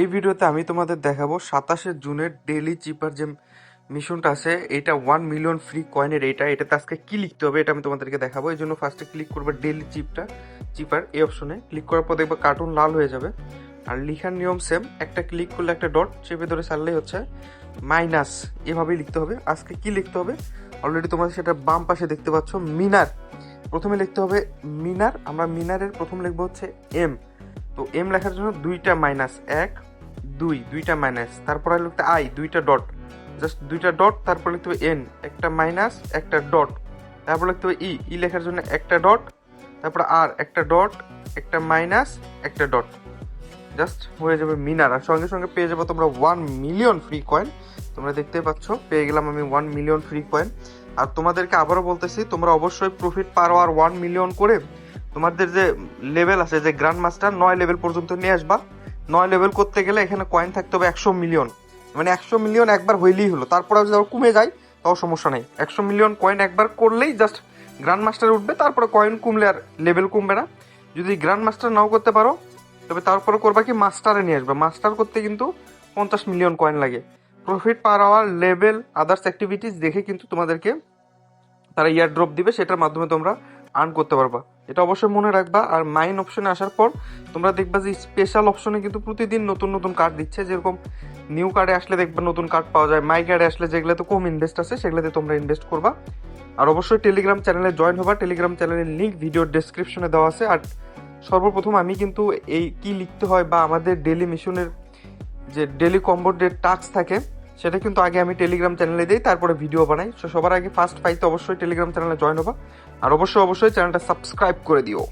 এই ভিডিওতে আমি তোমাদের দেখাবো সাতাশে জুনের ডেলি চিপার যে মিশনটা আছে, এটা ওয়ান মিলিয়ন ফ্রি কয়েনের এটা, এটাতে আজকে কি লিখতে হবে এটা আমি তোমাদেরকে দেখাবো। এই জন্য ফার্স্টে ক্লিক করবে ডেলি চিপটা চিপার এই অপশনে ক্লিক করার পর দেখবে কার্টুন লাল হয়ে যাবে। আর লিখার নিয়ম সেম একটা ক্লিক করলে একটা ডট চেপে ধরে ছাড়লেই হচ্ছে মাইনাস এভাবেই লিখতে হবে। আজকে কি লিখতে হবে? অলরেডি তোমরা সেটা বাম পাশে দেখতে পাচ্ছ, মিনার। প্রথমে লিখতে হবে মিনার, আমরা মিনারের প্রথম লিখব হচ্ছে এম তো এম লেখার জন্য দুইটা মাইনাস এক দুই, দুইটা মাইনাস তারপরে লিখতে আই দুইটা ডট জাস্ট দুইটা ডট তারপর লিখতে হবে এন একটা মাইনাস একটা ডট তারপর লিখতে হবে ই ই লেখার জন্য একটা ডট তারপর আর একটা ডট একটা মাইনাস একটা ডট জাস্ট হয়ে যাবে মিনার, আর সঙ্গে সঙ্গে পেয়ে যাব তোমরা ওয়ান মিলিয়ন ফ্রি কয়েন তোমরা দেখতে পাচ্ছ, পেয়ে গেলাম আমি ওয়ান মিলিয়ন ফ্রি কয়েন আর তোমাদেরকে আবারও বলতেছি, তোমরা অবশ্যই প্রফিট পার আর ওয়ান মিলিয়ন করে। তোমাদের যে লেভেল আছে, যে গ্র্যান্ড মাস্টার নয় লেভেল পর্যন্ত নিয়ে আসবা। নয় লেভেল করতে গেলে এখানে কয়েন থাকতে হবে একশো মিলিয়ন মানে একশো মিলিয়ন একবার হইলেই হলো। তারপরে যদি আবার কমে যায়, তাও সমস্যা নেই। একশো মিলিয়ন কয়েন একবার করলেই জাস্ট গ্র্যান্ড মাস্টার উঠবে, তারপরে কয়েন কমলে আর লেভেল কমবে না। যদি গ্র্যান্ড মাস্টার নাও করতে পারো, তবে তারপরে করবা কি মাস্টারে নিয়ে আসবে। মাস্টার করতে কিন্তু পঞ্চাশ মিলিয়ন কয়েন লাগে। Profit per hour level others activities দেখে কিন্তু তোমাদেরকে তারা ইয়ার ড্রপ দিবে, সেটার মাধ্যমে তোমরা আর্ন করতে পারবা। এটা অবশ্যই মনে রাখবা। আর মাইন অপশনে আসার পর তোমরা দেখবা যে স্পেশাল অপশনে কিন্তু প্রতিদিন নতুন নতুন কার্ড দিচ্ছে। যেরকম নিউ কার্ডে আসলে দেখবা নতুন কার্ড পাওয়া যায়। মাই কার্ডে আসলে যেগুলোতে কম ইনভেস্ট আছে, সেগুলোতে তোমরা ইনভেস্ট করবা। আর অবশ্যই টেলিগ্রাম চ্যানেলে জয়েন হবা। টেলিগ্রাম চ্যানেলের লিঙ্ক ভিডিওর ডেসক্রিপশনে দেওয়া আছে। আর সর্বপ্রথম আমি কিন্তু এই কি লিখতে হয় বা আমাদের ডেলি মিশনের যে ডেলি কম্বোর যে টাস্ক থাকে সেটা কিন্তু আগে আমি টেলিগ্রাম চ্যানেলে দিই, তারপরে ভিডিও বানাই। সো সবার আগে ফার্স্ট পাইতে অবশ্যই টেলিগ্রাম চ্যানেলে জয়েন হবা। আর অবশ্যই অবশ্যই চ্যানেলটা সাবস্ক্রাইব করে দিও।